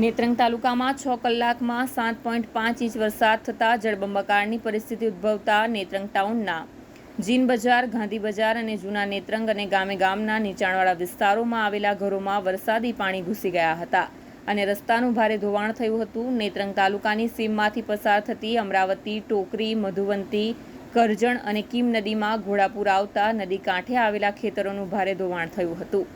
નેત્રંગ તાલુકામાં છ કલાકમાં સાત પોઈન્ટ પાંચ ઇંચ વરસાદ થતાં જળબંબાકારની પરિસ્થિતિ ઉદ્ભવતા નેત્રંગ ટાઉનના જીન બજાર, ગાંધી બજાર અને જૂના નેત્રંગ અને ગામે ગામના નીચાણવાળા વિસ્તારોમાં આવેલા ઘરોમાં વરસાદી પાણી ઘૂસી ગયા હતા અને રસ્તાનું ભારે ધોવાણ થયું હતું. નેત્રંગ તાલુકાની સીમમાંથી પસાર થતી અમરાવતી, ટોકરી, મધુવંતી, કરજણ અને કીમ નદીમાં ઘોડાપુર આવતા નદી કાંઠે આવેલા ખેતરોનું ભારે ધોવાણ થયું હતું.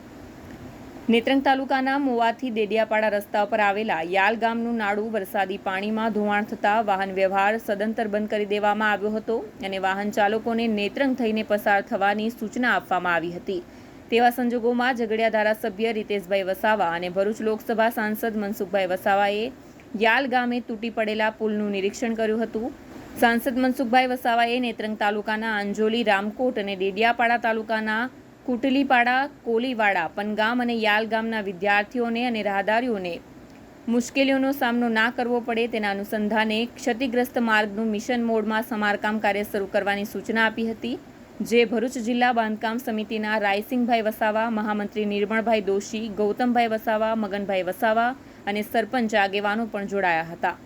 નેત્રંગ તાલુકાના મોવાથી દેડિયાપાડા રસ્તા પર આવેલા યાલ ગામનું નાડું વરસાદી પાણીમાં ધોવાણ થતાં વાહન વ્યવહાર સદંતર બંધ કરી દેવામાં આવ્યો હતો અને વાહન ચાલકોને નેત્રંગ થઈને પસાર થવાની સૂચના આપવામાં આવી હતી. તેવા સંજોગોમાં ઝઘડિયા ધારાસભ્ય રીતેશભાઈ વસાવા અને ભરૂચ લોકસભા સાંસદ મનસુખભાઈ વસાવાએ યાલ ગામે તૂટી પડેલા પુલનું નિરીક્ષણ કર્યું હતું. સાંસદ મનસુખભાઈ વસાવાએ નેત્રંગ તાલુકાના અંજોલી રામકોટ અને ડેડિયાપાડા તાલુકાના કુટલીપાડા, કોલીવાડા, પનગામ અને યાલ ગામના વિદ્યાર્થીઓને અને રાહદારીઓને મુશ્કેલીઓનો સામનો ના કરવો પડે તેના અનુસંધાને ક્ષતિગ્રસ્ત માર્ગનું મિશન મોડમાં સમારકામ કાર્ય શરૂ કરવાની સૂચના આપી હતી. જે ભરૂચ જિલ્લા બાંધકામ સમિતિના રાયસિંગભાઈ વસાવા, મહામંત્રી નિર્મળભાઈ દોશી, ગૌતમભાઈ વસાવા, મગનભાઈ વસાવા અને સરપંચ આગેવાનો પણ જોડાયા હતા.